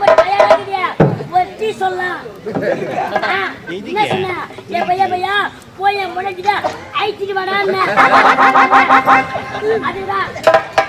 போய் தயாராகுதியா? ஒரு டீ சொல்லலாம்.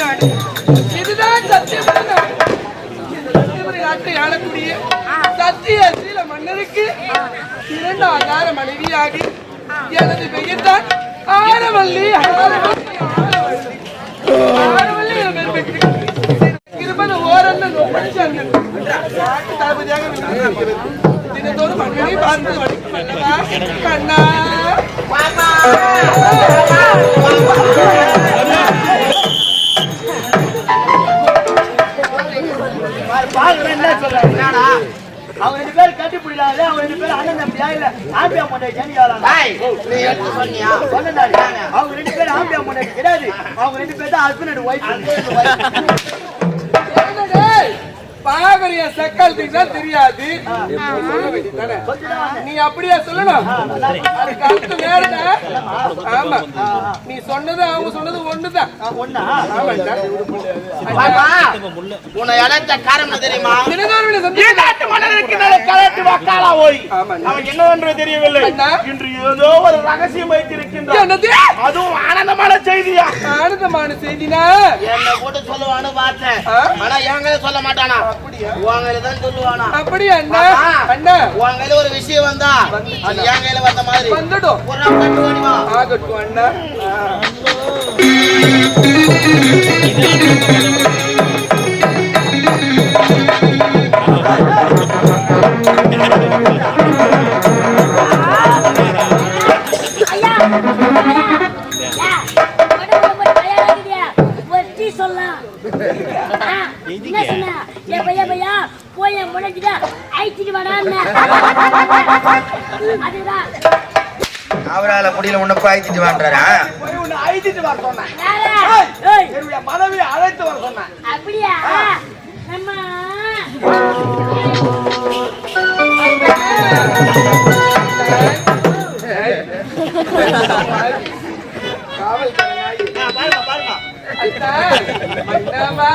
நாடு? இதுதான் சத்தியமணி நாடு. இந்த நாட்டை ஆளக்கூடிய சத்திய சீல மன்னருக்கு இரண்டு ஆதார மனைவியாகி எனது பெயர்தான் ஆரவல்லி ஆரவல்லி ஆரவல்லி ஆரவல்லி என் தளபதியாக விளங்குகிறது. மன்னனை பார்த்து வடிக்கும் அல்லவா? கண்ணா அவங்க ரெண்டு பேரும் கட்டி பிடிக்காது அவங்க ரெண்டு பேரும் அண்ணன் தம்பியா? இல்ல ஆம்பியா மொட்டை ஜனி சொன்னாரு அவங்க ரெண்டு பேரும் ஆம்பியா மொட்டை கிடையாது. அவங்க ரெண்டு பேரும் தான் ஹஸ்பண்ட் ஒய்ஃப்? பாகரிய சக்கல் தான் தெரியாது? நீ அப்படியே சொல்லணும். அதுக்கு அடுத்து வேறடா ஆமா. நீ சொன்னது அவங்க சொன்னது ஒண்ணுதான். உன்னை இழைத்த காரணம் தெரியுமா. அவன் என்னவென்று தெரியவில்லை. இன்று ஏதோ ஒரு ரகசியம் வைத்திருக்கின்றான். அதுவும் ஆனந்தமான செய்தியா? ஆனந்தமான செய்தினா? என்ன கூட சொல்லுவான்னு பார்த்தேன்? ஆனா கையில சொல்ல மாட்டானா? உன் கையில தான் சொல்லுவானா. அப்படியா அண்ணா. அண்ணா? உன் கையில ஒரு விஷயம் வந்தா அது என் கையில வந்த மாதிரி. வந்துடும். ஒரு நாள் கட்டு ஓடி வா. ஆகட்டும் அண்ணா. அவரால முடியல உன்னை பாய்ச்சிட்டு வாண்டாரா போய் உன்னை அழைச்சிட்டு வர சொன்னேன். யாரா? ஏய், ஏய், என்னுடைய மனைவி அழைத்து வர சொன்னேன். அப்படியா? ஆ, பாருங்க பாருங்க அண்ணா மன்னவா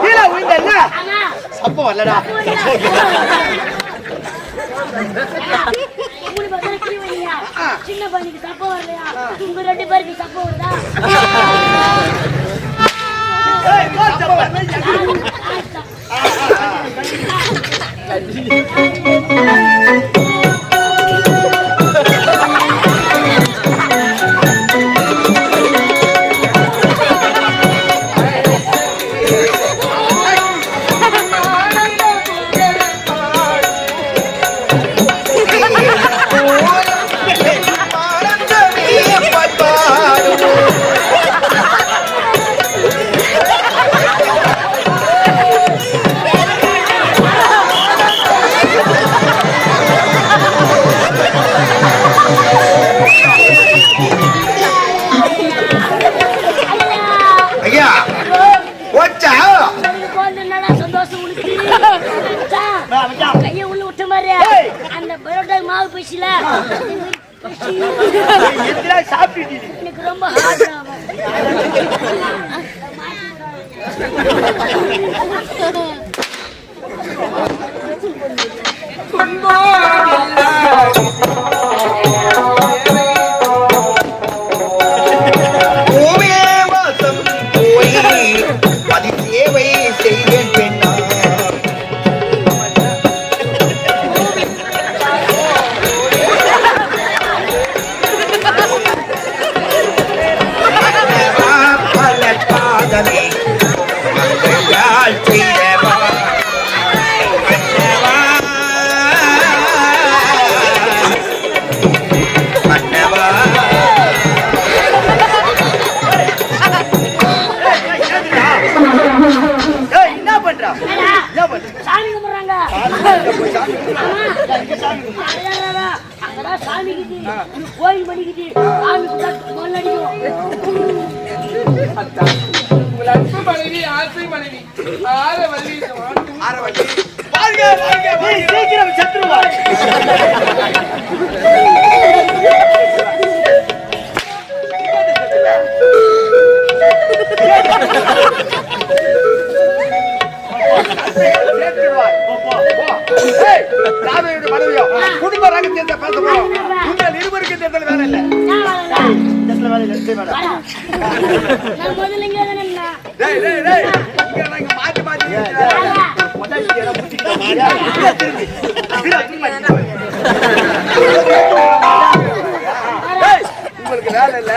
கீழே விழுந்தல்ல சப்பம் வரலடா சின்ன பையனுக்கு சப்பம் வரலையா உங்க ரெண்டு பேருக்கு சப்பம் வருதா உங்கள் இருவருக்கு தேர்தல் வேற இல்ல. நான் வரல. செத்துல வேலை இல்லை வேலை வாடா. நான் முதல்ல இங்கே தானே இருந்தேன். டேய், டேய், டேய், இங்க நான் இங்க மாத்தி மாத்தி உங்களுக்கு வேலை இல்ல.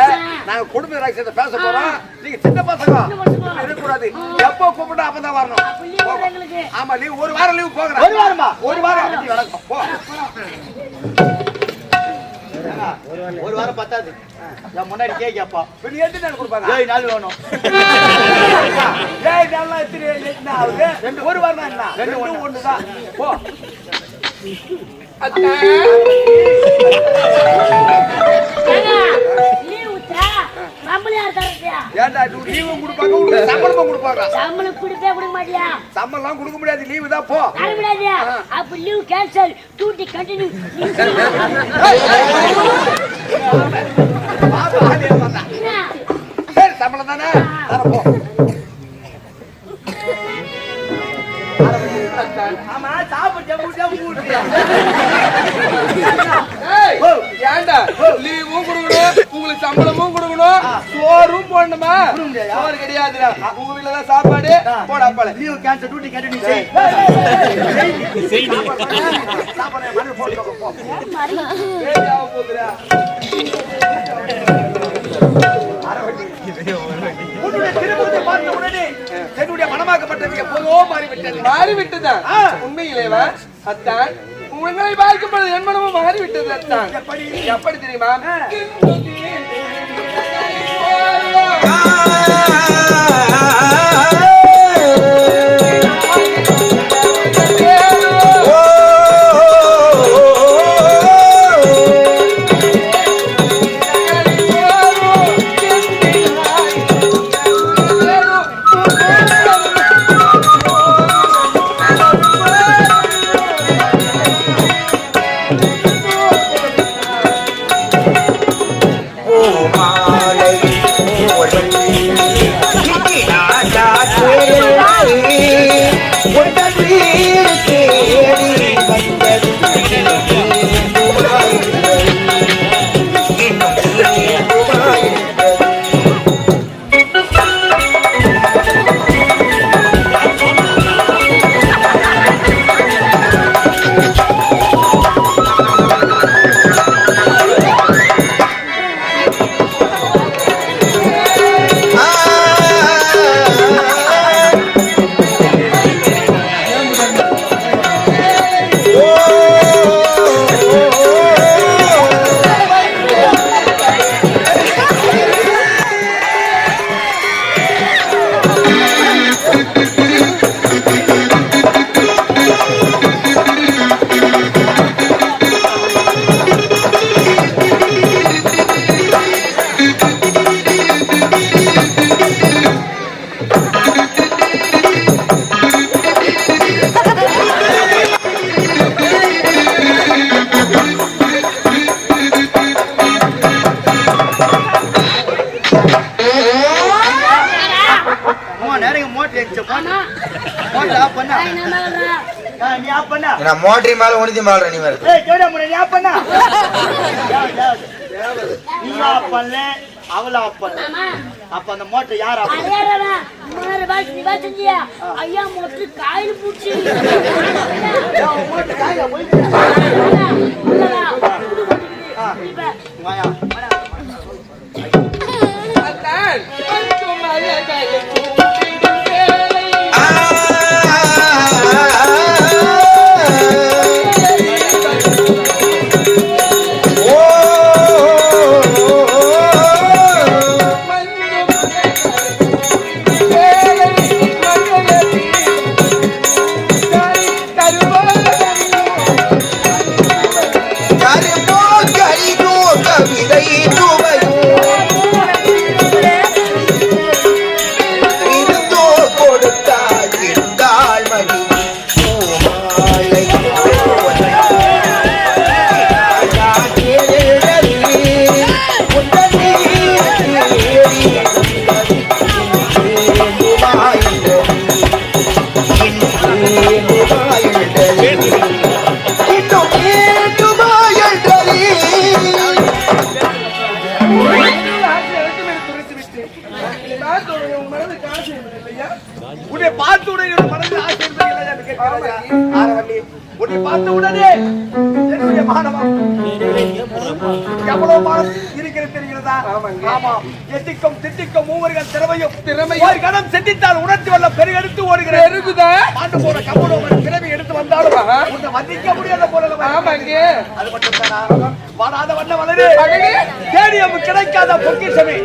நாங்க குடும்ப ரகசியத்தை பேச போறோம். நீங்க சின்ன பசங்க. இருக்கக்கூடாது. எப்போ கூப்பிட்டா அப்பதான் வரணும். ஆமா லீவ் ஒரு வாரம் லீவ் போகிறேன் ஒரு வாரமா? ஒரு வாரம். போ. ஒரு வாரம் பத்தாது. என் முன்னாடி கேக்கப்பா பின்ன எட்டு நாள் கொடுப்பாங்க. ஏழு நாள் வேணும். ஏய் நல்லா எத்தனை என்ன ஆகுது ரெண்டு ஒரு வாரம் தான் என்ன ரெண்டு ஒண்ணு தான் போ விட்டா, சம்பளம் யார் தர்றதுயா? ஏன்டா லீவும் கொடுப்பாங்க உங்களுக்கு சம்பளமும் கொடுப்பாங்க சம்பளம் கொடுத்தே கொடுக்க மாட்டியா? சம்பளம்லாம் கொடுக்க முடியாது லீவு தான் போ தர முடியாதுயா? அப்ப. பாப்பா ஆளே வந்தா என்ன? சரி சம்பளம் தானே தர போ ஆமா சாப்பிட்டு ஏன்டா லீவும் கொடுக்கணும் உங்களுக்கு சம்பளமும் கொடுக்கணும் சோறும் போடணுமா சோறு கிடையாதுடா உங்க வீட்டுல தான் சாப்பாடு போட அப்பால லீவ் கேன்சல் டியூட்டி கண்டினியூ செய் சாப்பாடு மறுபடியும் போட்டு போ மாதிரி. பேசி ஆக போகுதுடா உன்னுடைய திருமுகத்தை பார்த்த உடனே என்னுடைய மனமாக்கப்பட்டது எப்போதோ மாறிவிட்டது மாறிவிட்டதா உண்மையிலேவா அத்தான் உங்களை பார்க்கும் பொழுது என் மனமும் மாறிவிட்டது எப்படி? தெரியுமா? பூமாலை நான் மோட்டரி மேல உனிதி மாடுற நீ வேற அவள அப்ப அந்த மோட்டர் யார் ஐயா காயில் பூச்சி. மோட்டர் காயில போயிட்டு எத்திக்கும் திட்டிக்கும் மூவர்கள் திறமையும் திறமை ஒரு கணம் சிந்தித்தால் உணர்ச்சி வல்ல பெருகெடுத்து ஓடுகிற எருகுதா ஆண்டு போற கம்பளம் பிறவி எடுத்து வந்தாலும் உன்னை வந்திக்க முடியாத போல ஆமாங்க. அது மட்டும் தானா வாடாத வண்ண வளரு. தேடியம் கிடைக்காத பொக்கிஷமே.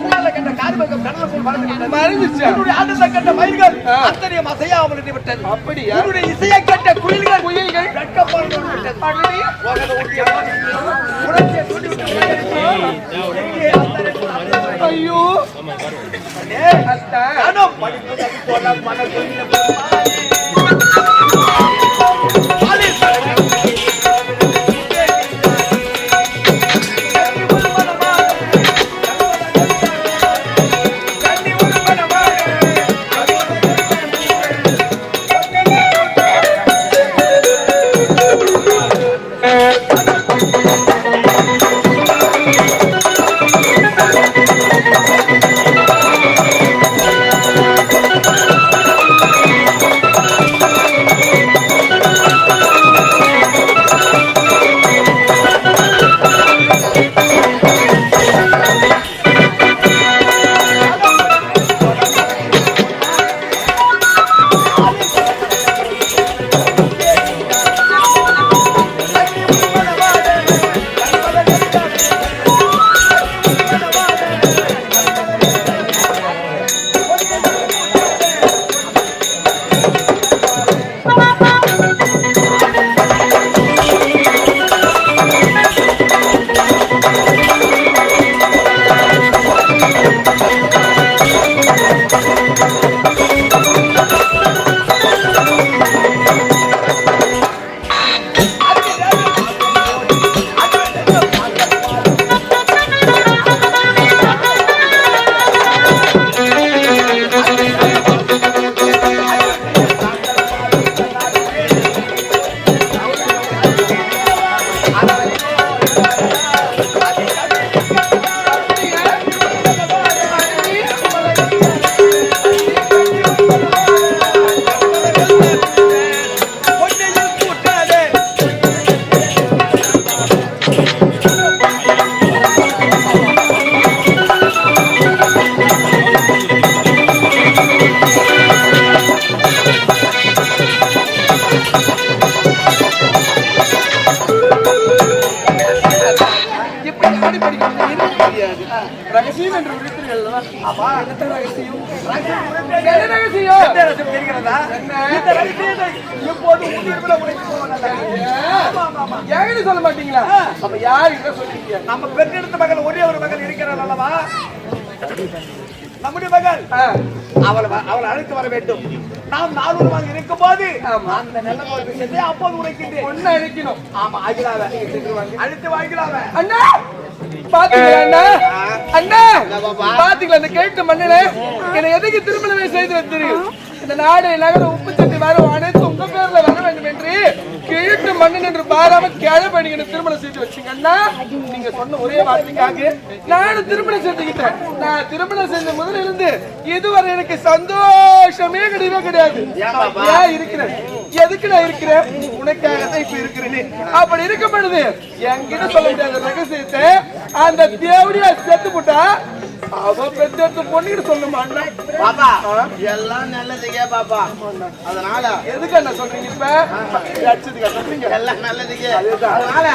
உன்னால கண்ட கார்மகம் கடலுக்குள் மறந்து மறந்துச்சு என்னுடைய ஆட்டத்தை கண்ட மயில்கள் அத்தனையும் அசையாமல் நின்று விட்டது அப்படியா? என்னுடைய இசையை கேட்ட குயில்கள் குயில்கள்? உலக ஊட்டிய ரகசியம் என்று விழித்தீர்கள்? அப்பா, என்ன ரகசியம்? என்ன ரகசியம்? தெரிகிறதா? இந்த ரகசியத்தை. ஆமா, ஆமா, ஆமா. என்கிட்ட சொல்ல மாட்டீங்களா அப்ப யாருக்கிட்ட சொல்லிருக்கீங்க நம்ம பெற்றெடுத்த மகள் ஒரே ஒரு மகள் இருக்கிறார் அல்லவா நம்முடைய மகள் அவளை அவளை அழைத்து வர வேண்டும் நாம் நானூறுமாக இருக்கும் போது அந்த நல்ல விஷயத்தை அப்போது உரைக்கின்றேன் ஒன்னு அழைக்கணும். ஆமா அகிலாவ. அழைத்து வாங்கிலாவ அண்ணா! பாத்தீங்களா அண்ணா? பாத்தீங்களா இந்த கேட்டு மண்ணில? என்னை எதுக்கு திருமணமே செய்து வைத்தீர்கள்? இந்த நாடு நகரம் உப்பு சட்டி வரும் அனைத்து உங்க பேர்ல வர வேண்டும் என்று கிழட்டு மண்ணு என்று பாராம என்ன திருமணம் செய்து வச்சீங்க அண்ணா. நீங்க சொன்ன ஒரே வார்த்தைக்காக நானும் திருமணம் செஞ்சுக்கிட்டேன் நான் திருமணம் செஞ்ச முதல்ல இருந்து இதுவரை எனக்கு சந்தோஷமே கிடையவே கிடையாது. ஏன் இருக்கிறேன்? எதுக்கு நான் இருக்கிறேன்? உனக்காக தான் இப்ப இருக்கிறேன். அப்படி இருக்கும் பொழுது என்கிட்ட சொல்ல முடியாத ரகசியத்தை அந்த தேவடியா செத்து போட்டா அவ பெற்றெடுத்து பொண்ணுகிட்ட சொல்லுமா பாப்பா எல்லாம் நல்லதுக்கே பாப்பா. அதனால எதுக்கு என்ன சொல்றீங்க இப்ப? அடிச்சதுக்கா சொல்றீங்க எல்லாம் நல்லதுக்கே அதனால.